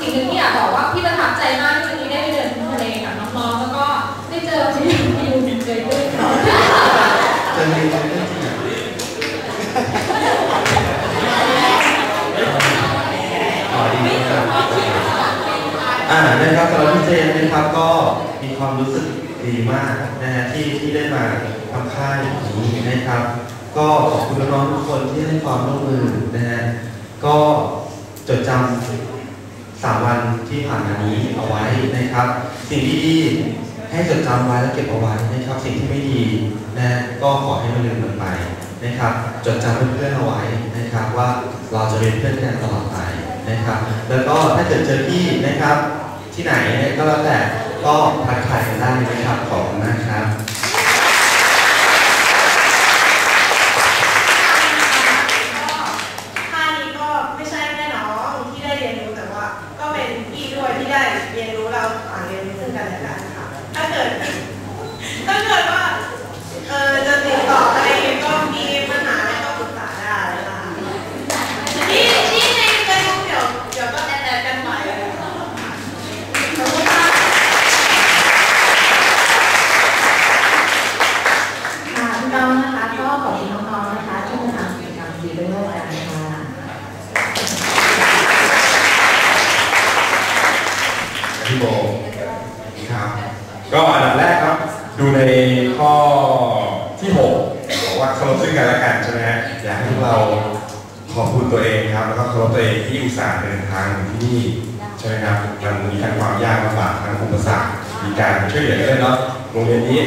สิ่งหนึ่งที่อยากบอกว่าพี่ประทับใจมากที่วันนี้ได้ไปเดินทะเลกับน้องๆแล้วก็ได้เจอพี่พี่ยูเคยด้วยค่ะจะมีความเรื่องที่ไหนอ๋อดีมากอ่านะครับสำหรับพี่เจนนะครับก็มีความรู้สึกดีมากนะฮะที่ที่ได้มาทำค่ายนี้นะครับ ก็ขอบคุณน้องๆทุกคนที่ให้ความร่วมมือนะฮะก็จดจำ สามวันที่ผ่านมานี้เอาไว้นะครับ สิ่งที่ดีให้จดจำไว้และเก็บเอาไว้นะครับ สิ่งที่ไม่ดีนะก็ขอให้มันลืมมันไปนะครับ จดจำเพื่อนๆเอาไว้นะครับ ว่าเราจะเป็นเพื่อนกันตลอดไปนะครับ แล้วก็ถ้าเกิดเจอพี่นะครับ ที่ไหนเนี่ยก็แล้วแต่ก็ทักทายกันได้นะครับขอบคุณมากครับ ท่านี้ก็ไม่ใช่แค่น้องที่ได้เรียนรู้แต่ว่า ก็เป็นพี่ด้วยที่ได้เรียนรู้เราต่างเรียนรู้ซึ่งกันและกันค่ะ ถ้าเกิด ถ้าเกิดว่าเออจะติดต่ออะไรก็มีปัญหาอะไรก็ปรึกษาได้นะคะที่ที่ในเฟซบุ๊กเดี๋ยวเดี๋ยวก็แอดแอดกันไปขอบคุณค่ะ ค่ะน้องๆนะคะ ก็ขอบคุณน้องๆนะคะที่มาทำกิจกรรมดีด้วยกันค่ะ พี่โบครับ ก็อันดับแรกครับ ดูในข้อที่6บอกว่าเคารพซึ่งกันและกันใช่ไหมฮะอยากให้พวกเราขอบคุณตัวเองครับ แล้วก็เคารพตัวเองที่อุตส่าห์เดินทางมาที่นี่ใช่ไหมครับมันมีทั้งความยากลำบากทั้งอุปสรรคมีการช่วยเหลือกันเนาะโรงเรียนนี้